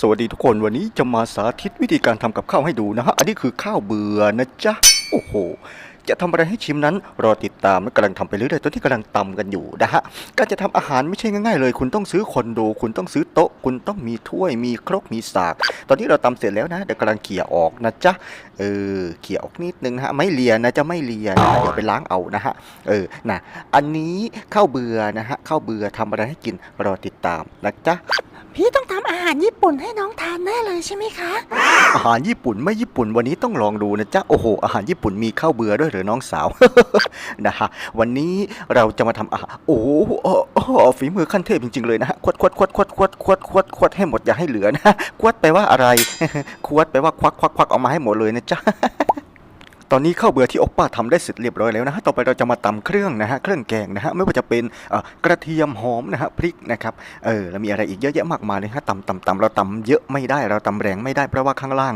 สวัสดีทุกคนวันนี้จะมาสาธิตวิธีการทำกับข้าวให้ดูนะฮะ อันนี้คือข้าวเบื่อนะจ๊ะ โอ้โห จะทำอะไรให้ชิมนั้น รอติดตามและกำลังทำไปเรื่อยๆตอนที่กำลังตำกันอยู่นะฮะ การจะทำอาหารไม่ใช่ง่ายๆเลย คุณต้องซื้อคอนโด คุณต้องซื้อโต๊ะ คุณต้องมีถ้วย มีครก มีสาก ตอนนี้เราตำเสร็จแล้วนะเดี๋ยวกำลังเขี่ยออกนะจ๊ะ เออ เขี่ยออกนิดนึงฮะ ไม่เลียนะจะไม่เลียนะฮะเดี๋ยวไปล้างเอานะฮะ เออ นะ อันนี้ข้าวเบื่อนะฮะ ข้าวเบื่อทำอะไรให้กิน รอติดตามนะจ๊ะ พี่ต้องทำอาหารญี่ปุ่นให้น้องทานแน่เลยใช่ไหมคะ อาหารญี่ปุ่นไม่ญี่ปุ่นวันนี้ต้องลองดูนะจ๊ะโอ้โห อาหารญี่ปุ่นมีข้าวเบื่อด้วยเหรือน้องสาว นะฮะวันนี้เราจะมาทำอาหารโอ้โหอ้ออ้อฝีมือขั้นเทพจริงๆเลยนะฮะควดควดควดควดควดควดควดควดให้หมดอย่าให้เหลือนะควดแปลว่าอะไร ควดแปลว่าควักควักควักออกมาให้หมดเลยนะจ๊ะ ตอนนี้ข้าวเบื่อที่อปป้าทำได้เสร็จเรียบร้อยแล้วนะฮะ ต่อไปเราจะมาตำเครื่องนะฮะ เครื่องแกงนะฮะ ไม่ว่าจะเป็นกระเทียมหอมนะฮะ พริกนะครับ เออ แล้วมีอะไรอีกเยอะแยะมากมายเลยฮะตำตำตำเราตำเยอะไม่ได้ เราตำแรงไม่ได้เพราะว่าข้างล่าง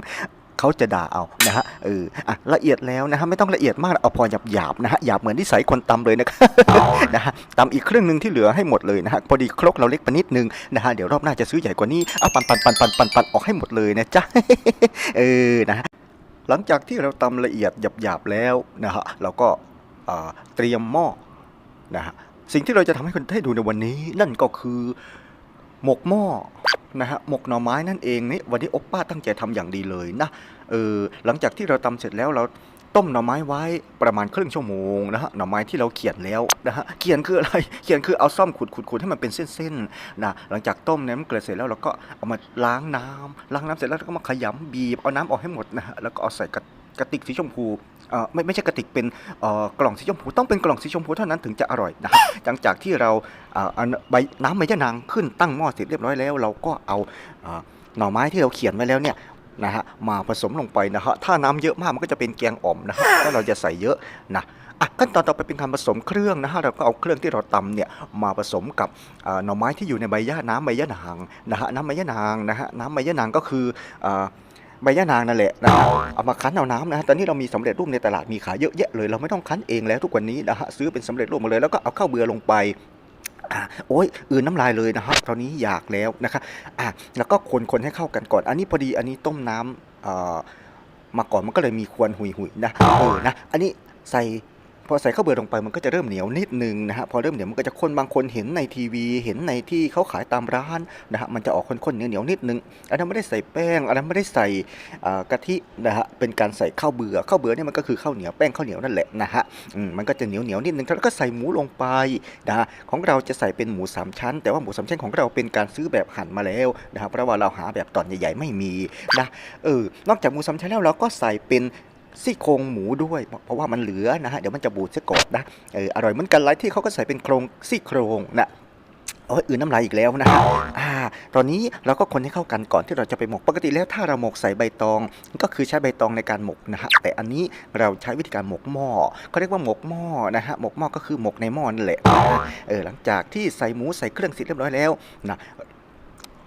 เขาจะด่าเอานะฮะเอออะละเอียดแล้วนะฮะไม่ต้องละเอียดมากเอาพอหยาบหยาบนะฮะหยาบเหมือนที่ใส่คนตำเลยนะครับนะฮะตำอีกเครึ่องหนึ่งที่เหลือให้หมดเลยนะฮะพอดีครกเราเล็กไปนิดนึงนะฮะเดี๋ยวรอบหน้าจะซื้อใหญ่กว่านี้เอาปันปันปันปันปันปันออกให้หมดเลยนะจ๊ะเออนะฮะ หลังจากที่เราตำละเอียดหยาบๆแล้วนะฮะเราก็เตรียมหม้อนะฮะสิ่งที่เราจะทำให้คนได้ดูในวันนี้ นั่นก็คือหมกหม้อนะฮะหมกหน่อไม้นั่นเองนี่วันนี้โอปป้าตั้งใจทำอย่างดีเลยนะเออหลังจากที่เราตำเสร็จแล้วเรา ต้มหน่อไม้ไว้ประมาณครึ่งชั่วโมงนะฮะหน่อไม้ที่เราเขียนแล้วนะฮะเขียนคืออะไรเขียนคือเอาซ่อมขุดขุดขุดให้มันเป็นเส้นๆนะหลังจากต้มเนี่ยมันเกลือเสร็จแล้วเราก็เอามาล้างน้ำล้างน้ำเสร็จแล้วก็มาขยำบีบเอาน้ำออกให้หมดนะฮะแล้วก็เอาใส่กระกระติกสีชมพูเอ่อไม่ไม่ใช่กระติกเป็นเอ่อกล่องสีชมพูต้องเป็นกล่องสีชมพูเท่านั้นถึงจะอร่อยนะฮะหลังจากที่เราเอ่อใบน้ำใบยะนางขึ้นตั้งหม้อเสร็จเรียบร้อยแล้ว เราก็เอาเอ่อหน่อไม้ที่เราเขียนไว้แล้วเนี่ย นะฮะมาผสมลงไปนะฮะถ้าน้ำเยอะมากมันก็จะเป็นแกงอ่อมนะฮะถ้าเราจะใส่เยอะนะอะขั้นตอนต่อไปเป็นการผสมเครื่องนะฮะเราก็เอาเครื่องที่เราตำเนี่ยมาผสมกับเอ่อหน่อไม้ที่อยู่ในใบย่าน้ำใบยะนางนะฮะน้ำใบยะนางนะฮะน้ำใบยะนางก็คือเอ่อใบยะนางนั่นแหละนะฮะเอามาคั้นเอาน้ำนะฮะตอนนี้เรามีสำเร็จรูปในตลาดมีขายเยอะแยะเลย เราไม่ต้องคั้นเองแล้วทุกวันนี้นะฮะซื้อเป็นสำเร็จรูปมาเลยแล้วก็เอาข้าวเบื่อลงไปอะ โอ้ยอื่นน้ำลายเลยนะฮะตอนนี้อยากแล้วนะคะอะแล้วก็คนคนให้เข้ากันก่อน อันนี้พอดีอันนี้ต้มน้ำเอ่อมาก่อนมันก็เลยมีควนหุยหุยนะเออนะอันนี้ใส่ พอใส่ข้าวเบื่อลงไปมันก็จะเริ่มเหนียวนิดนึงนะฮะพอเริ่มเหนียวมันก็จะข้นบางคนเห็นในทีวี เห็นในที่เขาขายตามร้านนะฮะมันจะออกข้นๆเหนียวๆนิดนึงอันนั้นไม่ได้ใส่แป้งอันนั้นไม่ได้ใส่กะทินะฮะเป็นการใส่ข้าวเบื่อข้าวเบื่อเนี่ยมันก็คือข้าวเหนียวแป้งข้าวเหนียวนั่นแหละนะฮะอืมมันก็จะเหนียวเหนียวนิดนึงแล้วก็ใส่หมูลงไปนะฮะของเราจะใส่เป็นหมูสามชั้น แต่ว่าหมูสามชั้นของเราเป็นการซื้อแบบหั่นมาแล้วนะครับเพราะว่าเราหาแบบตอนใหญ่ๆไม่มีนะเออนอกจากหมูสามชั้นแล้วเราก็ใส่เป็น ซี่โครงหมูด้วย เพราะว่ามันเหลือนะฮะเดี๋ยวมันจะบูดเสียก่อนนะเอออร่อยเหมือนกันหลายที่เขาก็ใส่เป็นโครงซี่โครงนะโอ้ยอื่นน้ำลายอีกแล้วนะฮะอ่า ตอนนี้เราก็คนให้เข้ากันก่อนที่เราจะไปหมก ปกติแล้วถ้าเราหมกใส่ใบตอง ก็คือใช้ใบตองในการหมกนะฮะ แต่อันนี้เราใช้วิธีการหมกหม้อเขาเรียกว่าหมกหม้อนะฮะ หมกหม้อก็คือหมกในหม้อนั่นแหละนะฮะเออ หลังจากที่ใส่หมูใส่เครื่องเสร็จเรียบร้อยแล้วนะ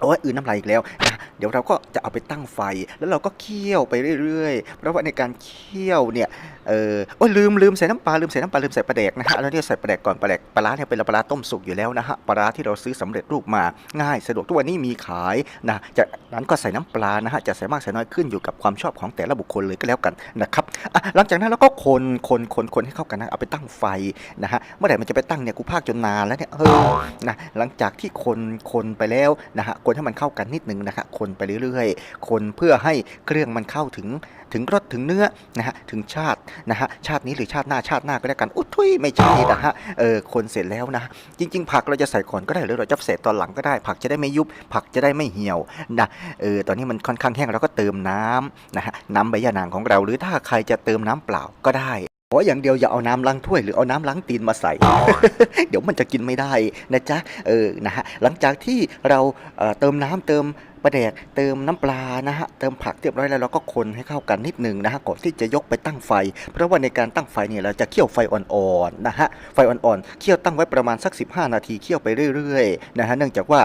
โอ้ยอื่นน้ำลายอีกแล้วนะเดี๋ยวเราก็จะเอาไปตั้งไฟ แล้วเราก็เคี่ยวไปเรื่อยๆ เพราะว่าในการเคี่ยวเนี่ยเออโอ้ยลืมลืมใส่น้ำปลาลืมใส่น้ำปลาลืมใส่ปลาแดกนะฮะแล้วเนี่ยใส่ปลาแดกก่อนปลาแดกปลาร้าเนี่ยเป็นปลาร้าต้มสุกอยู่แล้วนะฮะปลาร้าที่เราซื้อสำเร็จรูปมาง่ายสะดวกทุกวันนี้มีขายนะจากนั้นก็ใส่น้ำปลานะฮะจะใส่มากใส่น้อยขึ้นอยู่กับความชอบของแต่ละบุคคลเลยก็แล้วกันนะครับหลังจากนั้นเราก็คนคนคนคนให้เข้ากันนะเอาไปตั้งไฟนะฮะเมื่อไหร่มันจะไปตั้งเนี่ยกูพากจนนานแล้วเนี่ยเออนะหลังจากที่คนคนไปแล้วนะฮะคนให้มันเข้ากันนิดนึงนะฮะคนไปเรื่อยๆ คนเพื่อให้เครื่องมันเข้าถึงถึงรสถึงเนื้อนะฮะถึงชาตินะฮะชาตินี้หรือชาติหน้าชาติหน้าก็แล้กันอุ้ยทุยไม่ใช่นะฮะเออคนเสร็จแล้วนะ จริง ๆ ผักเราจะใส่ก่อนก็ได้หรือเราจะใส่ตอนหลังก็ได้ ผักจะได้ไม่ยุบ ผักจะได้ไม่เหี่ยวนะเออตอนนี้มันค่อนข้างแห้งเราก็เติมน้ำนะฮะน้ำใบยะนางของเรา หรือถ้าใครจะเติมน้ำเปล่าก็ได้ ขออย่างเดียวอย่าเอาน้ำล้างถ้วยหรือเอาน้ำล้างตีนมาใส่ เดี๋ยวมันจะกินไม่ได้นะจ๊ะเออนะฮะหลังจากที่เราเอ่อเติมน้ำเติมปลาแดกเติมน้ำปลานะฮะเติมผักเรียบร้อยแล้วเราก็คนให้เข้ากันนิดหนึ่งนะฮะก่อนที่จะยกไปตั้งไฟ เพราะว่าในการตั้งไฟเนี่ยเราจะเคี่ยวไฟอ่อนๆนะฮะไฟอ่อนๆเคี่ยวตั้งไว้ประมาณสัก 15 นาทีเคี่ยวไปเรื่อยๆนะฮะเนื่องจากว่า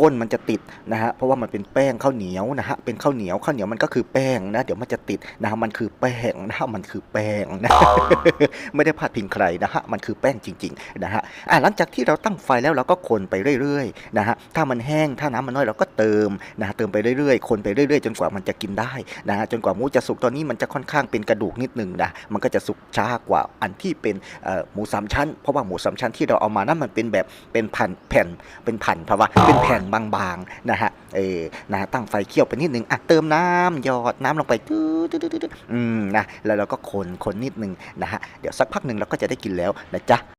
ก้นมันจะติดนะฮะเพราะว่ามันเป็นแป้งข้าวเหนียวนะฮะเป็นข้าวเหนียวข้าวเหนียวมันก็คือแป้งนะเดี๋ยวมันจะติดนะฮะมันคือแป้งนะฮะมันคือแป้งนะไม่ได้พาดพิงใครนะฮะมันคือแป้งจริงๆนะฮะอะหลังจากที่เราตั้งไฟแล้วเราก็คนไปเรื่อยๆนะฮะถ้ามันแห้งถ้าน้ำมันน้อยเราก็เติติมนะฮะเติมไปเรื่อยๆ คนไปเรื่อยๆ จนกว่ามันจะกินได้นะฮะจนกว่าหมูจะสุกตอนนี้มันจะค่อนข้างเป็นกระดูกนิดนึงนะมันก็จะสุกช้ากว่าอันที่เป็นเอ่อหมูสามชั้น เพราะว่าหมูสามชั้นที่เราเอามานั้นมันเป็นแบบเป็นแผ่นแผ่นเป็นแผ่นเพราะว่าเป็นแผ่นบางๆนะฮะเออนะฮะตั้งไฟเคี่ยวไปนิดนึงอะเติมน้ำหยอดน้ำลงไปตื้อตื้อตื้อตื้ออืมนะแล้วเราก็คนคนนิดนึงนะฮะเดี๋ยวสักพักหนึ่งเราก็จะได้กินแล้วนะจ๊ะ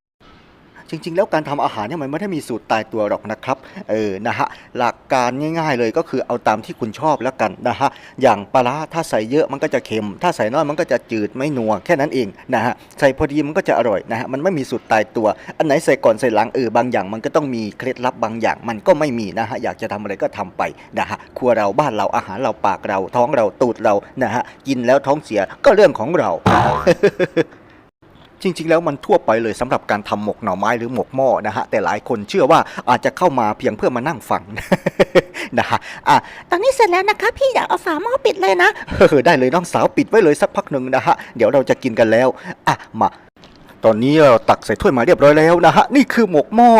จริง ๆ แล้วการทำอาหารเนี่ยมันไม่ได้มีสูตรตายตัวหรอกนะครับเออนะฮะหลักการง่าย ๆ เลยก็คือเอาตามที่คุณชอบแล้วกันนะฮะอย่างปลาร้าถ้าใส่เยอะมันก็จะเค็ม ถ้าใส่น้อยมันก็จะจืดไม่นัวแค่นั้นเองนะฮะใส่พอดีมันก็จะอร่อยนะฮะมันไม่มีสูตรตายตัว อันไหนใส่ก่อนใส่หลังเออบางอย่าง มันก็ต้องมีเคล็ดลับบางอย่าง มันก็ไม่มีนะฮะอยากจะทำอะไรก็ทำไปนะฮะครัวเราบ้านเราอาหารเราปากเราท้องเราตูดเรานะฮะกินแล้วท้องเสียก็เรื่องของเรา จริง ๆ แล้วมันทั่วไปเลยสำหรับการทำหมกหน่อไม้หรือหมกหม้อนะฮะแต่หลายคนเชื่อว่าอาจจะเข้ามาเพียงเพื่อมานั่งฟังนะฮะอะตอนนี้เสร็จแล้วนะคะ พี่อยากเอาฝาหม้อปิดเลยนะเออได้เลยน้องสาวปิดไว้เลยสักพักหนึ่งนะฮะเดี๋ยวเราจะกินกันแล้วอะมา ตอนนี้เราตักใส่ถ้วยมาเรียบร้อยแล้วนะฮะนี่คือหมกหม้อ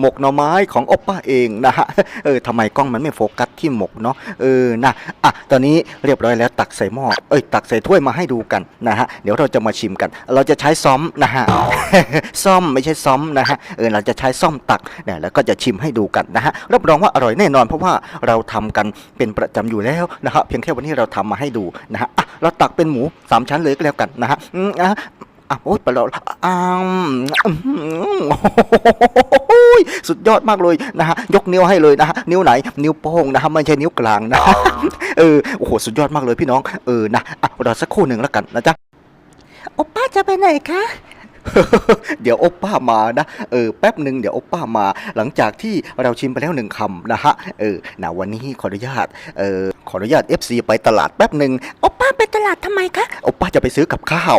หมกหน่อไม้ของโอปป้าเองนะฮะเออทำไมกล้องมันไม่โฟกัสที่หมกเนาะเออนะอะตอนนี้เรียบร้อยแล้วตักใส่หม้อเอ้ยตักใส่ถ้วยมาให้ดูกันนะฮะเดี๋ยวเราจะมาชิมกัน เราจะใช้ซ้อมนะฮะซ่อมไม่ใช่ซ้อมนะฮะเออเราจะใช้ซ่อมตักนี่แล้วก็จะชิมให้ดูกันนะฮะรับรองว่าอร่อยแน่นอน เพราะว่าเราทำกันเป็นประจำอยู่แล้วนะฮะเพียงแค่วันนี้เราทำมาให้ดูนะฮะอะเราตักเป็นหมูสามชั้นเลยก็แล้วกันนะฮะ อืมอะอะโอ๊ยไปแล้วอ้าวอื้อหือโอ้ยสุดยอดมากเลยนะฮะยกนิ้วให้เลยนะฮะนิ้วไหน นิ้วโป้งนะฮะไม่ใช่นิ้วกลางนะฮะเออโอ้โหสุดยอดมากเลยพี่น้องเออนะอะรอสักครู่หนึ่งแล้วกันนะจ๊ะโอป้าจะไปไหนคะเดี๋ยวโอปป้ามานะ เออแป๊บหนึ่งเดี๋ยวโอปป้ามา หลังจากที่เราชิมไปแล้วหนึ่งคำนะฮะเออนะวันนี้ขออนุญาตเออขออนุญาต FC ไปตลาดแป๊บหนึ่งโอป้าไปตลาดทำไมคะโอปป้าจะไปซื้อกับข้าว